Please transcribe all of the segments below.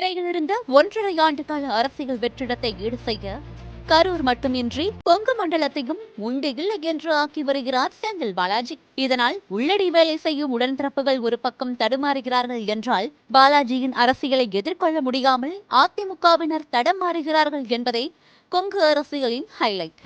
சிறையிலிருந்த ஒன்றரை ஆண்டு கால அரசியல் வெற்றிடத்தை ஈடு செய்ய கரூர் மட்டுமின்றி கொங்கு மண்டலத்தையும் உண்டு இல்லை என்று ஆக்கி வருகிறார் செந்தில் பாலாஜி. இதனால் உள்ளடி வேலை செய்யும் உடன்பிறப்புகள் ஒரு பக்கம் தடுமாறுகிறார்கள் என்றால் பாலாஜியின் அரசியலை எதிர்கொள்ள முடியாமல் அதிமுகவினர் தடமாறுகிறார்கள் என்பதை கொங்கு அரசியலின் ஹைலைட்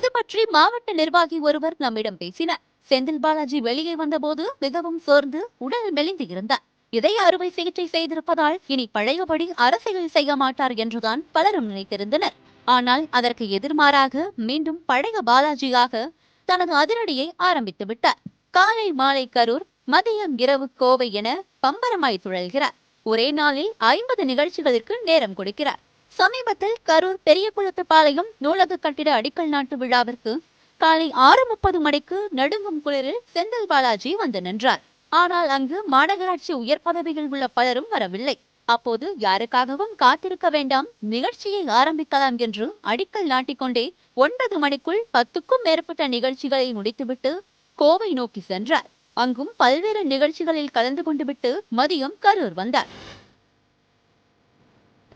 இது பற்றி மாவட்ட நிர்வாகி ஒருவர் நம்மிடம் பேசினார். செந்தில் பாலாஜி வெளியே வந்தபோது மிகவும் சோர்ந்து உடல் மெலிந்து இருந்தார். இதய அறுவை சிகிச்சை செய்திருப்பதால் இனி பழையபடி அரசியல் செய்ய மாட்டார் என்றுதான் பலரும் நினைத்திருந்தனர். ஆனால் அதற்கு எதிர்மாறாக மீண்டும் பழைய பாலாஜியாக தனது அதிரடியை ஆரம்பித்து விட்டார். காலை மாலை கரூர் மதியம் இரவு கோவை என பம்பரமாய் துழல்கிறார். ஒரே நாளில் ஐம்பது நிகழ்ச்சிகளுக்கு நேரம் கொடுக்கிறார். சமீபத்தில் கரூர் பெரிய குளத்துப்பாளையம் நூலக கட்டிட அடிக்கல் நாட்டு விழாவிற்கு காலை ஆறு முப்பது மணிக்கு நடுங்கும் குளிரில் செந்தில் பாலாஜி வந்து நின்றார். ஆனால் அங்கு மாநகராட்சி உயர் பதவியில் உள்ள பலரும் வரவில்லை. அப்போது யாருக்காகவும் காத்திருக்க வேண்டாம் நிகழ்ச்சியை ஆரம்பிக்கலாம் என்று அடிக்கல் நாட்டிக்கொண்டே ஒன்பது மணிக்குள் பத்துக்கும் மேற்பட்ட நிகழ்ச்சிகளை முடித்துவிட்டு கோவை நோக்கி சென்றார். அங்கும் பல்வேறு நிகழ்ச்சிகளில் கலந்து கொண்டு விட்டு மதியம் கரூர் வந்தார்.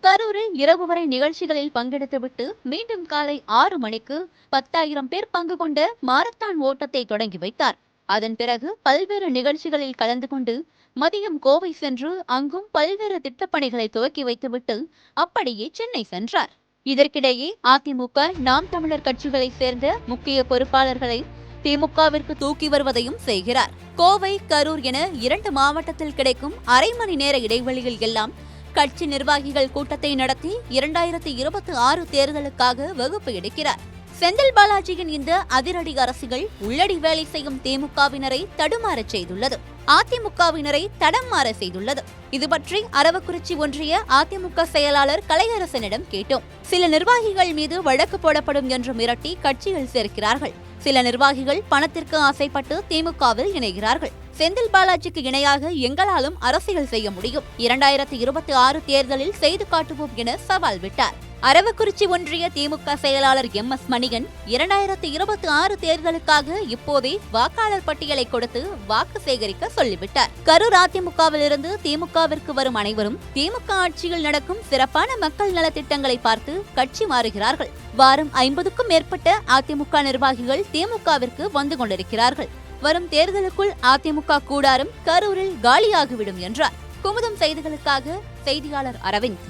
கரூரில் இரவு வரை நிகழ்ச்சிகளில் பங்கெடுத்துவிட்டு மீண்டும் காலை ஆறு மணிக்கு பத்தாயிரம் பேர் பங்கு கொண்ட மாரத்தான் ஓட்டத்தை தொடங்கி வைத்தார். அதன் பிறகு பல்வேறு நிகழ்ச்சிகளில் கலந்து கொண்டு மதியம் கோவை சென்று அங்கும் பல்வேறு திட்டப்பணிகளை துவக்கி வைத்துவிட்டு அப்படியே சென்னை சென்றார். இதற்கிடையே அதிமுக நாம் தமிழர் கட்சிகளைச் சேர்ந்த முக்கிய பொறுப்பாளர்களை திமுகவிற்கு தூக்கி வருவதையும் செய்கிறார். கோவை கரூர் என இரண்டு மாவட்டத்தில் கிடைக்கும் அரை மணி நேர இடைவெளியில் எல்லாம் கட்சி நிர்வாகிகள் கூட்டத்தை நடத்தி இரண்டாயிரத்தி இருபத்தி ஆறு தேர்தலுக்காக வகுப்பு எடுக்கிறார். செந்தில் பாலாஜியின் இந்த அதிரடி அரசுகள் உள்ளடி வேலை செய்யும் திமுகவினரை தடுமாறச் செய்துள்ளது. அதிமுகவினரை தடம் மாற செய்துள்ளது. இது பற்றி அரவக்குறிச்சி ஒன்றிய அதிமுக செயலாளர் கலையரசனிடம் கேட்டோம். சில நிர்வாகிகள் மீது வழக்கு போடப்படும் என்று மிரட்டி கட்சியில் சேர்க்கிறார்கள். சில நிர்வாகிகள் பணத்திற்கு ஆசைப்பட்டு திமுகவில் இணைகிறார்கள். செந்தில் பாலாஜிக்கு இணையாக எங்களாலும் அரசியல் செய்ய முடியும். இரண்டாயிரத்தி இருபத்தி ஆறு தேர்தலில் செய்து காட்டுவோம் என சவால் விட்டார். அரவக்குறிச்சி ஒன்றிய திமுக செயலாளர் எம் எஸ் மணிகன் இரண்டாயிரத்தி இருபத்தி ஆறு தேர்தலுக்காக இப்போதே வாக்காளர் பட்டியலை கொடுத்து வாக்கு சேகரிக்க சொல்லிவிட்டார். கரூர் அதிமுகவிலிருந்து திமுகவிற்கு வரும் அனைவரும் திமுக ஆட்சியில் நடக்கும் சிறப்பான மக்கள் நலத்திட்டங்களை பார்த்து கட்சி மாறுகிறார்கள். வாரம் ஐம்பதுக்கும் மேற்பட்ட அதிமுக நிர்வாகிகள் திமுகவிற்கு வந்து கொண்டிருக்கிறார்கள். வரும் தேர்தலுக்குள் அதிமுக கூடாரம் கரூரில் காலியாகிவிடும் என்றார். குமுதம் செய்திகளுக்காக செய்தியாளர் அரவிந்த்.